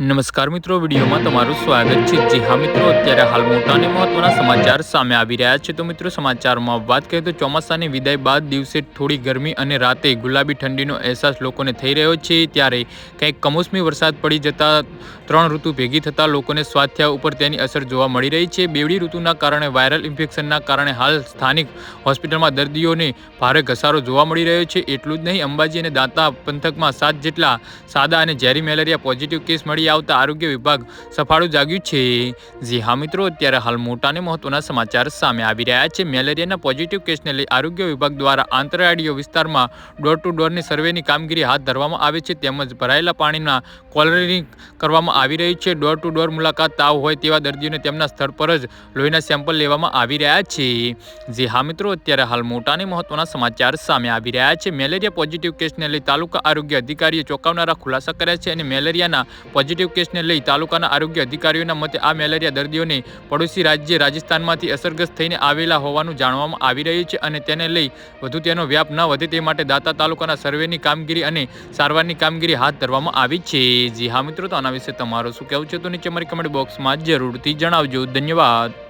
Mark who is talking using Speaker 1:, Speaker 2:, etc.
Speaker 1: નમસ્કાર મિત્રો, વિડીયોમાં તમારું સ્વાગત છે. જી હા મિત્રો, અત્યારે હાલ મોટા અને મહત્વના સમાચાર સામે આવી રહ્યા છે. તો મિત્રો, સમાચારમાં વાત કરીએ તો ચોમાસાની વિદાય બાદ દિવસે થોડી ગરમી અને રાતે ગુલાબી ઠંડીનો અહેસાસ લોકોને થઈ રહ્યો છે. ત્યારે કંઈક કમોસમી વરસાદ પડી જતા ત્રણ ઋતુ ભેગી થતાં લોકોને સ્વાસ્થ્ય ઉપર તેની અસર જોવા મળી રહી છે. બેવડી ઋતુના કારણે વાયરલ ઇન્ફેક્શનના કારણે હાલ સ્થાનિક હોસ્પિટલમાં દર્દીઓને ભારે ઘસારો જોવા મળી રહ્યો છે. એટલું જ નહીં, અંબાજી અને દાંતા પંથકમાં સાત જેટલા સાદા અને ઝેરી મેલેરિયા પોઝિટિવ કેસ મળી આવતા આરોગ્ય વિભાગ સફાળું જાગ્યું છે. જી હા મિત્રો, અત્યારે હાલ મોટા અને મહત્વના સમાચાર સામે આવી રહ્યા છે. મેલેરિયાના પોઝિટિવ કેસને લઈ આરોગ્ય વિભાગ દ્વારા આંતરરાડીઓ વિસ્તારમાં ડોર ટુ ડોરની સર્વેની કામગીરી હાથ ધરવામાં આવે છે. તેમજ ભરાયેલા પાણીના કોલરિંગ કરવામાં આવી રહી છે. ડોર ટુ ડોર મુલાકાત તાવ હોય તેવા દર્દીઓને તેમના સ્થળ પર જ લોહીના સેમ્પલ લેવામાં આવી રહ્યા છે. જી હા મિત્રો, અત્યારે હાલ મોટા અને મહત્વના સમાચાર સામે આવી રહ્યા છે. મેલેરિયા પોઝિટિવ કેસને લઈ તાલુકા આરોગ્ય અધિકારીએ ચોંકાવનારા ખુલાસા કર્યા છે અને મેલેરિયાના પોઝિટિવ કેસને લઈ તાલુકાના આરોગ્ય અધિકારીઓના મતે આ મેલેરિયા દર્દીઓને પડોશી રાજ્ય રાજસ્થાનમાંથી અસરગ્રસ્ત થઈને આવેલા હોવાનું જાણવામાં આવી રહ્યું છે અને તેને લઈ વધુ તેનો વ્યાપ ન વધે તે માટે દાતા તાલુકાના સર્વેની કામગીરી અને સારવારની કામગીરી હાથ ધરવામાં આવી છે. જી હા મિત્રો, તો આના વિશે તમારું શું કહેવું છે? તો નીચે મારી કમેન્ટ બોક્સમાં જરૂરથી જણાવજો. ધન્યવાદ.